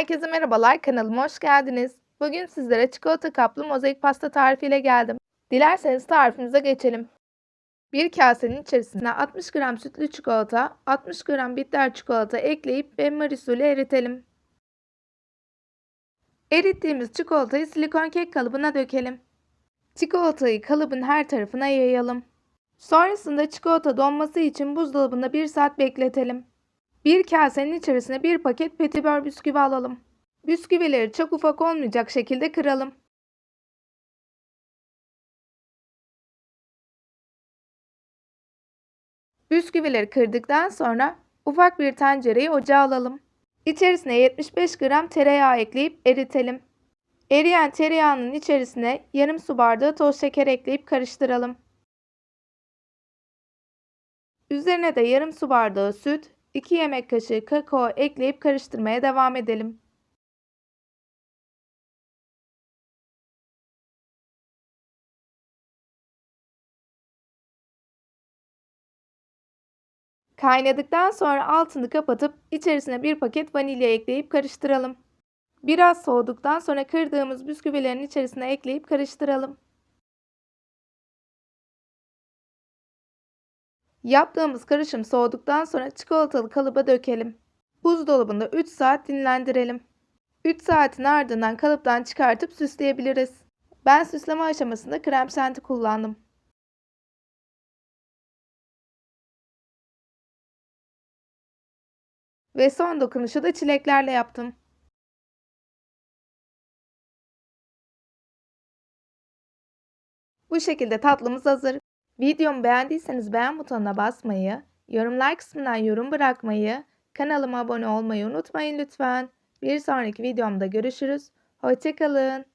Herkese merhabalar, kanalıma hoş geldiniz. Bugün sizlere çikolata kaplı mozaik pasta tarifiyle geldim. Dilerseniz tarifimize geçelim. Bir kasenin içerisine 60 gram sütlü çikolata, 60 gram bitter çikolata ekleyip benmari usulü eritelim. Erittiğimiz çikolatayı silikon kek kalıbına dökelim. Çikolatayı kalıbın her tarafına yayalım. Sonrasında çikolata donması için buzdolabında 1 saat bekletelim. Bir kasenin içerisine bir paket petibör bisküvi alalım. Bisküvileri çok ufak olmayacak şekilde kıralım. Bisküvileri kırdıktan sonra ufak bir tencereyi ocağa alalım. İçerisine 75 gram tereyağı ekleyip eritelim. Eriyen tereyağının içerisine yarım su bardağı toz şeker ekleyip karıştıralım. Üzerine de yarım su bardağı süt, 2 yemek kaşığı kakao ekleyip karıştırmaya devam edelim. Kaynadıktan sonra altını kapatıp içerisine bir paket vanilya ekleyip karıştıralım. Biraz soğuduktan sonra kırdığımız bisküvilerin içerisine ekleyip karıştıralım. Yaptığımız karışım soğuduktan sonra çikolatalı kalıba dökelim. Buzdolabında 3 saat dinlendirelim. 3 saatin ardından kalıptan çıkartıp süsleyebiliriz. Ben süsleme aşamasında krem şanti kullandım. Ve son dokunuşu da çileklerle yaptım. Bu şekilde tatlımız hazır. Videomu beğendiyseniz beğen butonuna basmayı, yorumlar kısmından yorum bırakmayı, kanalıma abone olmayı unutmayın lütfen. Bir sonraki videomda görüşürüz. Hoşçakalın.